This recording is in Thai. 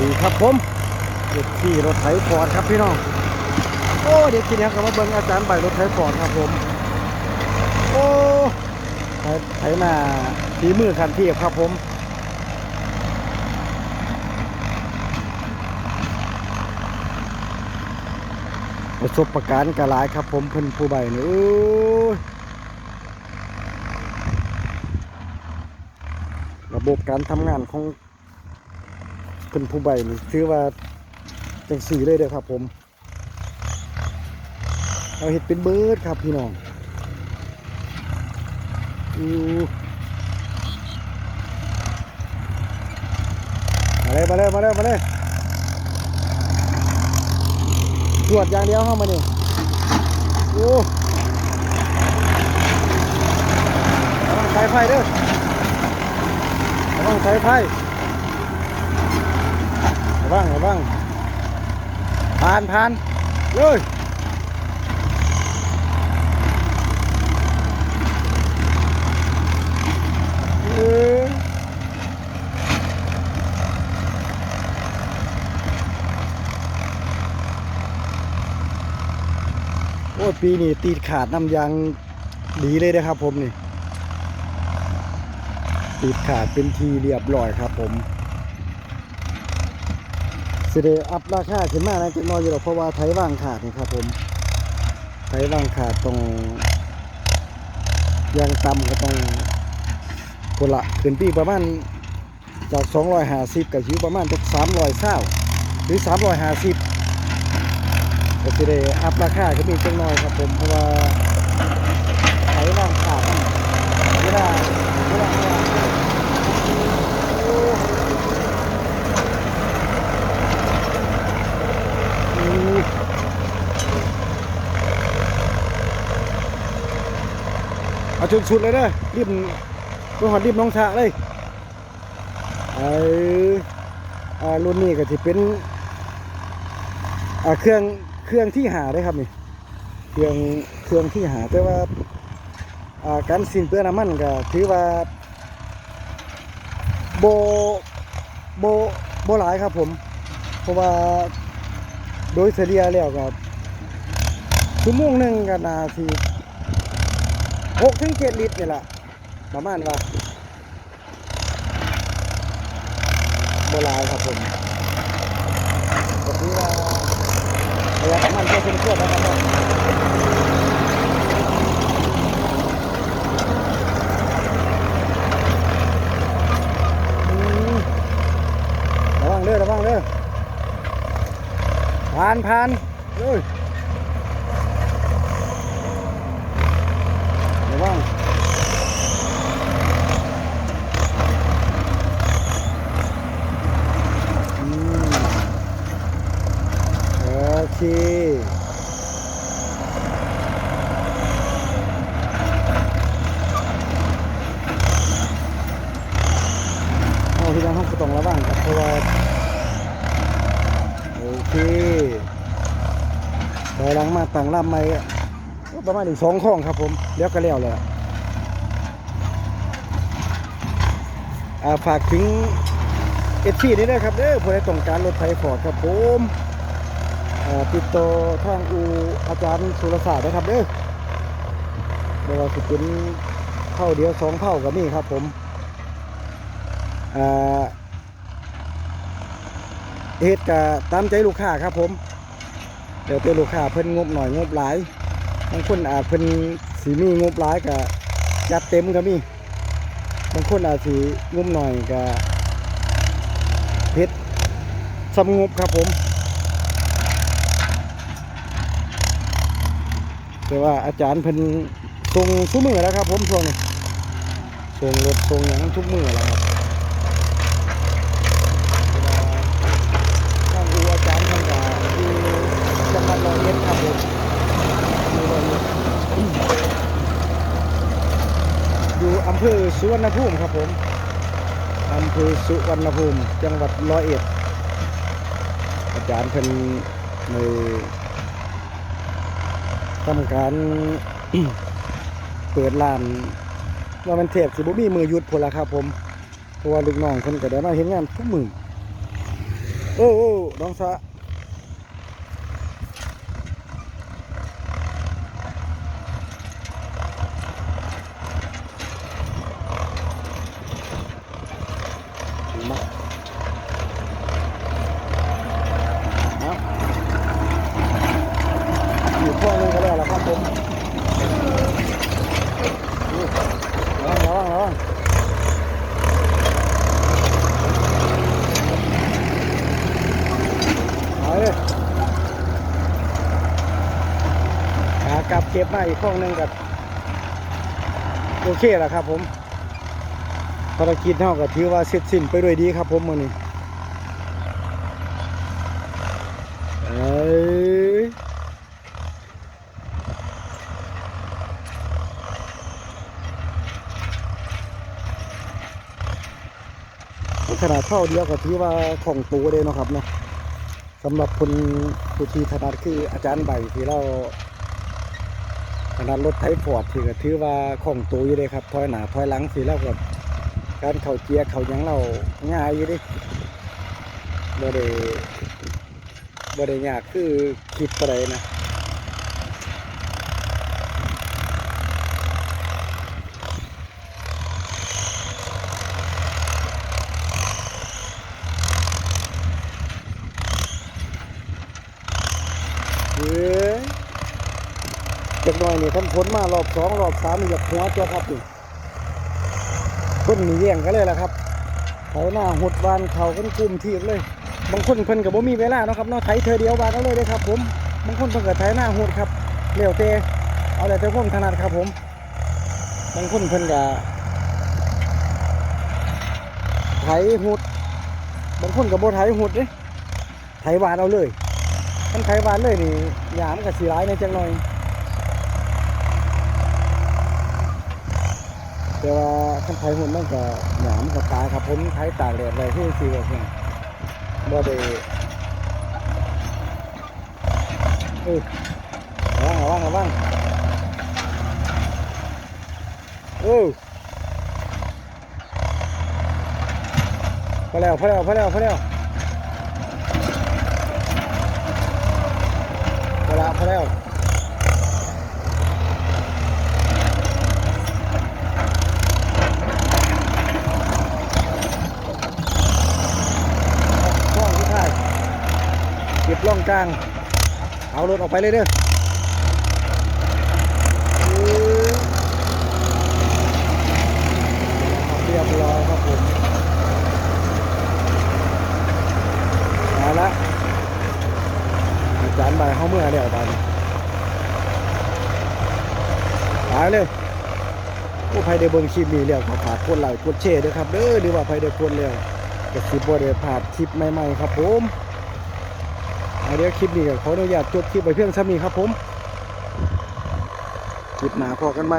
ดีครับผมเด็กขี่รถไถฟอร์ดครับพี่น้อง โอ้เด็กขี่นี้ยก็มาเบิ่งอาจารย์ใบรถไถฟอร์ดครับผม โอ้ไถไถมาฝีมือคันเทียบครับผมประสบประการกระลายครับผมเพิ่นผู้ใบนี่โอ้ยระบบการทำงานของ เพิ่นผู้ใบนี่ถือว่าจังสีเลยเด้อครับ ผมเราเห็ดเป็นเบิร์ดครับพี่น้องอู้มาเลยมาเลยมาเลยมาเลยตรวจอย่างเดียวเข้ามานี่โอ้ระวังสายไฟเด้อระวังสายไฟ ระวังระวังผ่านผ่านเลยโอ้ยปีนี้ตีดขาดน้ำยางดีเลยนะครับผมนี่ตีดขาดเป็นทีเรียบร้อยครับผม สิเดอัพราคาขึ้นมากนะจะน้อยอยู่หรอกเพราะว่าไทยว่างขาดนี่ครับผมไทยว่างขาดตรงยางต่ำก็ต้องคนละขึ้นปีประมาณจาก250กับชิวประมาณจาก300เศร้าหรือ 350ก็จะได้อัพราคาก็มีจังน้อยครับผมเพราะว่าใช้ร่างขาดเวลาเวลาโอ้อืม เอาชุดชุดเลยเด้อริมตัวหอดริมน้องชะเลยไอ้อ่ารุ่นนี้ก็จะเป็นอ่าเครื่องเครื่องที่หาได้ครับนี่เครื่องเครื่องที่หาแต่ว่าอ่าการสิ้นเปลืองน้ำมันก็ถือว่าโบโบโบหลายครับผม เพราะว่าโดยเฉลี่ยแล้วก็ชั่วโมงหนึ่งก็นาที หกถึงเจ็ดลิตรนี่แหละประมาณว่าโบหลายครับผมก็ถือว่าระยะมันก็เป็นควรนะครับระวังเด้อระวังเด้อผ่านผ่านเอ้ยระวังอืม โอเคเอาที่นั่งห้องกระตองระว่างครับเพราะว่าโอเคถอยหลังมา ต่างลำไม่ประมาณอีกสองข้องครับผมเดี๋ยวก็แล้วเลยอ่าฝากถึงเอฟซีนี่ด้วยครับเด้อผู้ใดต้องการรถไฟฟอร์ดครับผมอ่อติดต่อทางอูอาจารย์สุรศาสตร์นะครับเด้อเดี๋ยวเราจะเป็นเท่าเดียวสองเท่ากับนี่ครับผมอ่าเหตุกะตามใจลูกค้าครับผม เดี๋ยวลูกค้าเพิ่นงบหน่อยงบหลายบางคนอาจเพิ่นสีมีงบหลายกะจัดเต็มก็มีบางคนอาจสีงบหน่อยกะเพชรสำงบครับผม แต่ว่าอาจารย์เพิ่นส่งทุกมือแล้วครับผมช่วงนี้ส่งรถส่งอย่างทุกมือแล้วครับทางอูอาจารย์เพิ่นก็อยู่จังหวัดร้อยเอ็ดครับผมอยู่ร้อยเอ็ดอยู่อำ เภอสุวรรณภูมิครับผมอำเภอสุวรรณภูมิ จังหวัดร้อยเอ็ด อาจารย์เพิ่นในทำการเปิดร้านว่ามันเทพสิบุมีมือหยุดพละครับผมเพราะว่าลูกน้องคนก็ได้มาเห็นงานทุกมือโอ้โอ้น้องสะมาเอาอยู่ พวกนึงก็ได้แล้วครับผมระวังระวังระวังเอาเลยขากลับเก็บมาอีกข้อหนึ่งกับโอเคแล้วครับผมภารกิจเท่ากับถือว่าเสร็จสิ้นไปด้วยดีครับผมมือนี้เอ้ย ขนาดเท่าเดียวก็ถือว่าของตัวเลยเนาะครับเนาะสำหรับคนผู้ที่ถนัดคืออาจารย์ใบที่เราถนัดรถไถฟอร์ดที่ก็ถือว่าของตัวอยู่เลยครับถอยหน้าถอยหลังสิแล้วกับการเข่าเกียร์เข่ายังเราง่ายอยู่ดิบ่ได้บ่ได้ยากคือคิดอะไรนะ เอ้ยเด็กน้อยนี่ท่านพ้นมารอบสองรอบสามนี่อยากหัวตัวครับนี่คนหนีแย่งกันเลยล่ะครับเขาหน้าหดวานเขากันกลุ่มทีบเลย บางคนเพิ่นกับบ่มีเวลาเนาะครับเนาะไถเธอเดียววานเอาเลยเด้อครับผมบางคนเพิ่นก็ไถหน้าหดครับเลี้ยวเตเอาแต่แต่คนถนัดครับผมบางคนเพิ่นก็ไถหุดบางคนก็บ่ไถหุดเด้ไถหวานเอาเลย คันไถหวานเลยนี่หยามนก็สิร้ายในจังหน่อยแต่ว่าคันไถหุดมันก็หยามนก็ตายครับผมไถตากแดดไว้ที่สิว่าเพิ่นบ่ได้เออระวังระวังระวังเออพอแล้วพอแล้วพอแล้วพอแล้ว พอแล้วพอแล้วช่องที่ท้ายเก็บล่องกลาง เอารถออกไปเลยเด้อเรียบร้อยครับผมเอาละอาจารย์บายเข้าเมื่อเดี๋ยวบานไปเลย ผู้ภัยได้เบิ่งคลิปนี้แล้วขอฝากกดไลค์กดแชร์ด้วยครับเด้อหรือว่าภัยได้กดแล้วก็สิบ่ได้พลาดคลิปใหม่ๆครับผมเอาเดี๋ยวคลิปนี้ก็ขออนุญาตจบคลิปไปเพียงเท่านี้ครับผมคลิปหนาพอกันไหม